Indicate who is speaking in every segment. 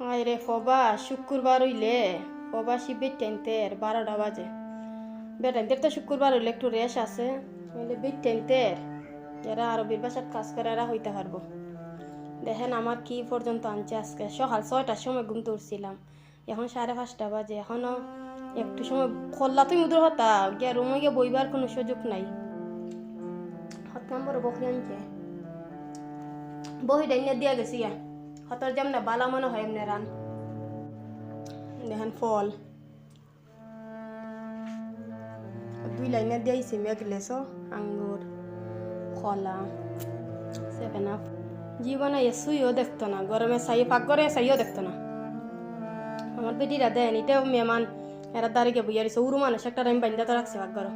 Speaker 1: হায় রে ফবা, শুক্রবার হইলে ফবা শিবের টেনতের বারোটা বাজে। বেটাইনতের তো শুক্রবার হইলে একটু রেশ আছে হইলে বেট টেনতের যারা আরবির ভাষার কাজ করে এরা হইতে পারব। দেখেন আমার কি পর্যন্ত আনছে আজকে। সকাল ছয়টার সময় ঘুম তুলছিলাম এখন সাড়ে পাঁচটা বাজে এখনও একটু সময় খোল্লা তুই মুদ্র হতা, গিয়া রুমে গিয়ে বইবার কোনো সুযোগ নাই। হত নম্বর বকরি আনছে। বহি ডাইনে দিয়া গেছি ইয়া হতর যেমন বালা মনে হয় এমনি রান। দেখেন ফল। দুই লাইনে দিয়েছি মেঘলেস আঙ্গুর, কলা সেভেন আপ জীবনে এসুইও দেখতো না, গরমে সাই পাক করে সাইও দেখতো না। আমার বেটিরা দেন এটাও মেহমান, এরা দাঁড়িয়ে বইয়া রয়েছে উরু মানুষ, একটা আমি বান্ধা তো রাখছে পাক ঘর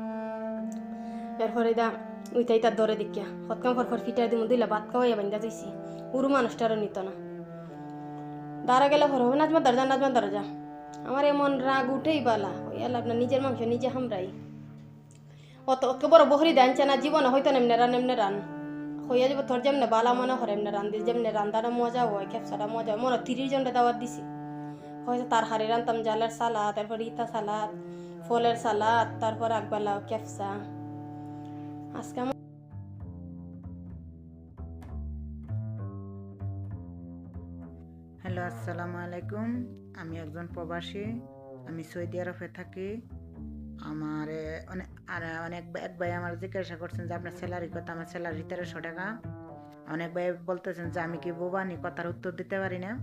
Speaker 1: এরপরে দা উইতাই তার দরে দেখিয়া, হতকাম ফরফর ফিটার দিমু দিলা ভাত খাওয়াইয়া বান্ধা দিছি উরু মানুষটারও নিত না। দাঁড়া গেলে ঘর হবে নাজমা দরজা নাজমা দরজা আমার এমন রাগ উঠেই বালা ওই আল্লাহ আপনার নিজের মাংস নিজে হামরাই অত অত বড় বহরি দানছে না জীবনে হয়তো নেমনে রান এমনে রান হইয়া যাব তোর যেমনে বালা মনে হরে এমনে রান দিস যেমনে রান্দাটা মজা হয় খেপসাটা মজা মনে তিরিশ জনটা দাওয়াত দিছি হয়তো তার হারে রান্তাম জালের সালাদ তারপর ইতা সালাদ ফলের সালাদ তারপর আকবেলা ক্যাপসা আজকে
Speaker 2: হ্যালো, আসসালামু আলাইকুম। আমি একজন প্রবাসী, আমি সৌদি আরবে থাকি। আমার অনেক আর অনেক এক ভাই আমার জিজ্ঞাসা করছেন যে, আপনার স্যালারি কত? আমার স্যালারি তেরোশো টাকা। অনেক ভাই বলতেছেন যে, আমি কি বোবা নি? কথার উত্তর দিতে পারি না।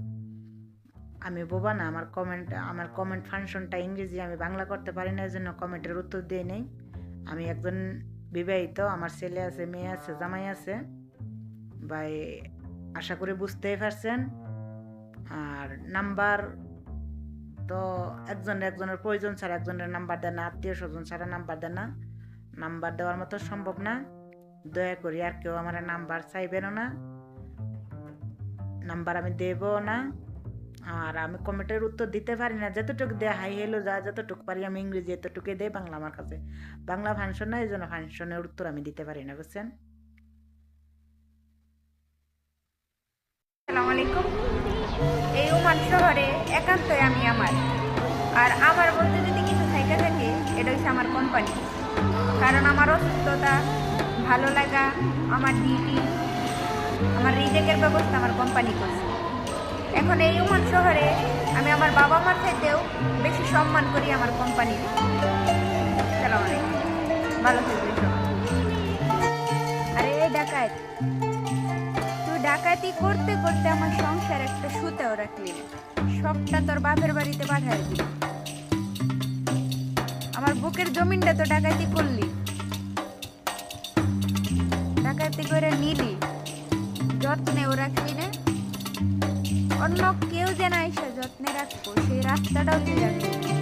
Speaker 2: আমি বোবা না, আমার কমেন্ট আমার কমেন্ট ফাংশনটা ইংরেজি, আমি বাংলা করতে পারি না এই জন্য কমেন্টের উত্তর দিয়ে নেই। আমি একজন বিবাহিত, আমার ছেলে আছে, মেয়ে আছে, জামাই আছে। ভাই, আশা করি বুঝতেই পারছেন। আর নাম্বার তো একজনের একজনের প্রয়োজন ছাড়া একজনের নাম্বার দেয় না, আত্মীয় স্বজন ছাড়া নাম্বার দেয় না। নাম্বার দেওয়ার মতো সম্ভব না। দয়া করি আর কেউ আমার নাম্বার চাইবেনও না। নাম্বার আমি দেবও না। আর আমি কমেন্টের উত্তর দিতে পারি না। যতটুকু দেয় হাই হেলো যা যতটুকু পারি আমি ইংরেজি এতটুকুই দেয় বাংলা আমার কাছে। বাংলা ফাংশন না এই জন্য ফাংশনের উত্তর আমি দিতে পারি না, বুঝছেন?
Speaker 3: আসসালামু আলাইকুম। ওমান শহরে একান্তই আমি আমার। আর আমার বলতে যদি কিছু থাইকা থাকে, এটা হচ্ছে আমার কোম্পানি কারণ আমার অসুস্থতা, ভালো লাগা, আমার ডিউটি, আমার রিজেকের ব্যবস্থা আমার কোম্পানি করছে। এখন এই ওমান শহরে আমি আমার বাবা মার চাইতেও বেশি সম্মান করি আমার কোম্পানির ভালো থাকবে সংসার একটা সুতেও রাখলি সবটা তোর বাপের বাড়িতে পাঠাই দিলি আমার বুকের জমিনটা তো ডাকাতি করলি। ডাকাতি করে নিলি যত্নেও রাখলি না। অন্য কেউ যেন এসে যত্নে রাখব, সেই রাস্তাটাও তুই রাখলি না।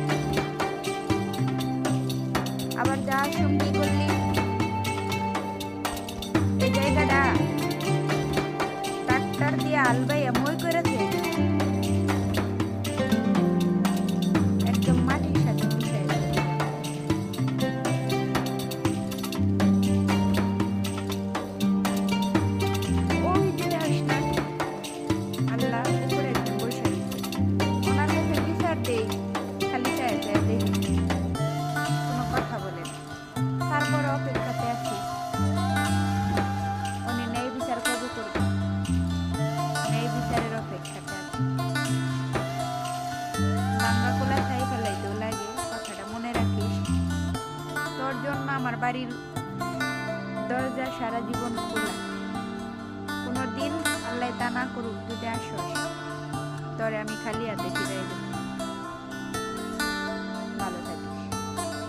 Speaker 3: আবার যা সঙ্গী করলি? জায়গাটা। ট্রাক্টর দিয়ে আলবাই মই আমার বাড়ির দরজা সারা জীবন খোলা। কোনো দিন আল্লাহ তা না করুক, যদি আসো তরে আমি খালি হাতে ফিরে